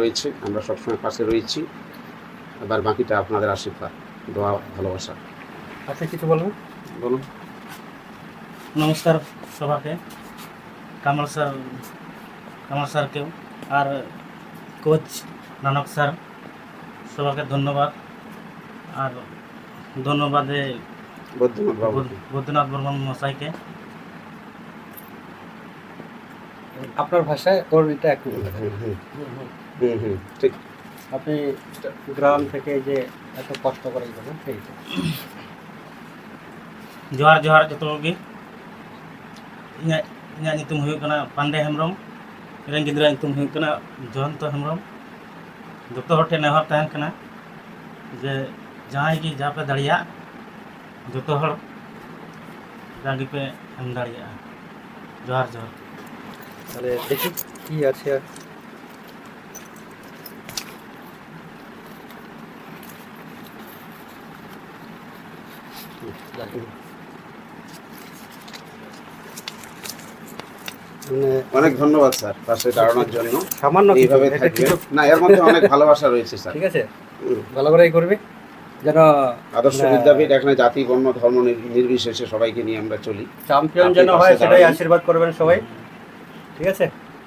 রয়েছে আমরা সবসময় পাশে রয়েছি। এবার বাকিটা আপনাদের আশীর্বাদ দোয়া ভালোবাসা। আপনি কিছু বলবেন? বলুন। নমস্কার সবাকে কামাল স্যার কামাল স্যারকেও। আর কোচ নানক স্যার সবাকে ধন্যবাদ। আর ধন্যবাদে বৈদ্যনাথ বর্মন মশাইকে। আপনার ভাষায় ওর এটা একটু হুম হুম ঠিক আপনি গ্রাম থেকে যে এত কষ্ট করে গেলেন সেই জোহার জোহার যত গে ᱤᱧᱟᱹᱜ ᱧᱩᱛᱩᱢ ᱦᱩᱭᱩᱜ ᱠᱟᱱᱟ ᱯᱟᱱᱰᱮ ᱦᱮᱢᱵᱨᱚᱢ ᱤᱧᱨᱮᱱ ᱜᱤᱫᱽᱨᱟᱹ ᱧᱩᱛᱩᱢ ᱦᱩᱭᱩᱜ ᱠᱟᱱᱟ ᱡᱚᱦᱚᱱᱛᱚ ᱦᱮᱢᱵᱨᱚᱢ ᱡᱚᱛᱚ ᱦᱚᱲ ᱴᱷᱮᱱ ᱱᱮᱦᱚᱨ ᱛᱟᱦᱮᱱ ᱠᱟᱱᱟ ᱡᱮ ᱡᱟᱦᱟᱸᱭ ᱜᱮ ᱡᱟᱦᱟᱸ ᱯᱮ ᱫᱟᱲᱮᱭᱟᱜ ᱡᱚᱛᱚ ᱦᱚᱲ ᱰᱟᱹᱝᱨᱤ ᱯᱮ ᱮᱢ ᱫᱟᱲᱮᱭᱟᱜᱼᱟ ᱡᱚᱦᱟᱨ ᱡᱚᱦᱟᱨ তাহলে দেখি কি আছে আর। মানে অনেক ধন্যবাদ স্যার পাশে দাঁড়ানোর জন্য। সামান্য এইভাবে না এর মধ্যে অনেক ভালোবাসা রয়েছে স্যার। ঠিক আছে ভালো করেই করবে। যেন আদর্শ বিদ্যাপীঠ এখানে জাতি বর্ণ ধর্ম নির্বিশেষে সবাইকে নিয়ে আমরা চলি। চ্যাম্পিয়ন যেন হয় সেটাই আশীর্বাদ করবেন সবাই। ঠিক আছে?